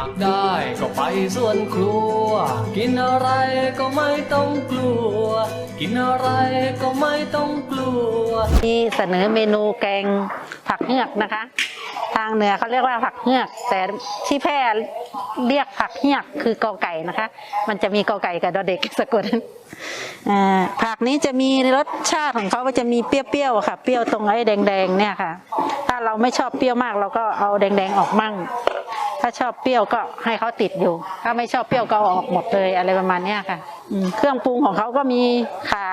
ากได้ก็ไปสวนครัว กินอะไรก็ไม่ต้องกลัว กินอะไรก็ไม่ต้องกลัวมีเสนอเมนูแกงผักเฮือกนะคะ ทางเหนือเขาเรียกว่าผักเฮือก แต่ที่แพร่เรียกผักเฮือกคือกอไก่นะคะ มันจะมีกอไก่กับดอเด็กสะกดผักนี้จะมีรสชาติของเขาก็จะมีเปรี้ยวๆค่ะ เปรี้ยวตรงไอ้แดงๆเนี่ยค่ะ ถ้าเราไม่ชอบเปรี้ยวมากเราก็เอาแดงๆออกมั่ง ถ้าชอบเปรี้ยวก็ให้เขาติดอยู่ ถ้าไม่ชอบเปรี้ยวก็เอาออกหมดเลยอะไรประมาณเนี้ยค่ะอืมเครื่องปรุงของเขาก็มีข่า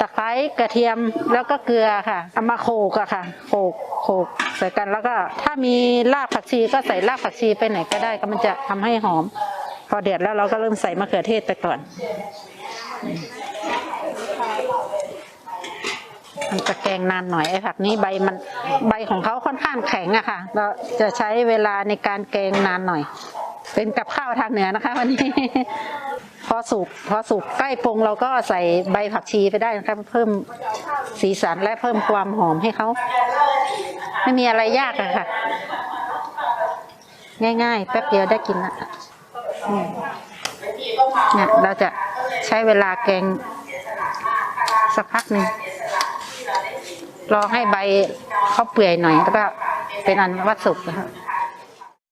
ตะไคร้กระเทียมแล้วก็เกลือค่ะเอามาโขลกอะค่ะโขลกโขลกใส่กันแล้วก็ ถ้ามีรากผักชีก็ใส่รากผักชีไปไหนก็ได้ก็มันจะทำให้หอม พอเดือดแล้วเราก็เริ่มใส่มะเขือเทศไปก่อนอื มันจะแกงนานหน่อยไอ้ผักนี้ใบมันใบของเขาค่อนข้างแข็งอะค่ะ เราจะใช้เวลาในการแกงนานหน่อย เป็นกับข้าวทางเหนือนะคะ วันนี้ พอสุกพอสุกใกล้ปรุงเราก็ใส่ใบผักชีไปได้นะคะเพิ่มสีสันและเพิ่มความหอมให้เขาไม่มีอะไรยากอะค่ะ ง่ายๆ แป๊บเดียวได้กินละเนี่ยเราจะใช้เวลาแกงสักพักหนึ่ง รอให้ใบเขาเปื่อยหน่อยแล้วก็เป็นอันว่าสุกนะคะ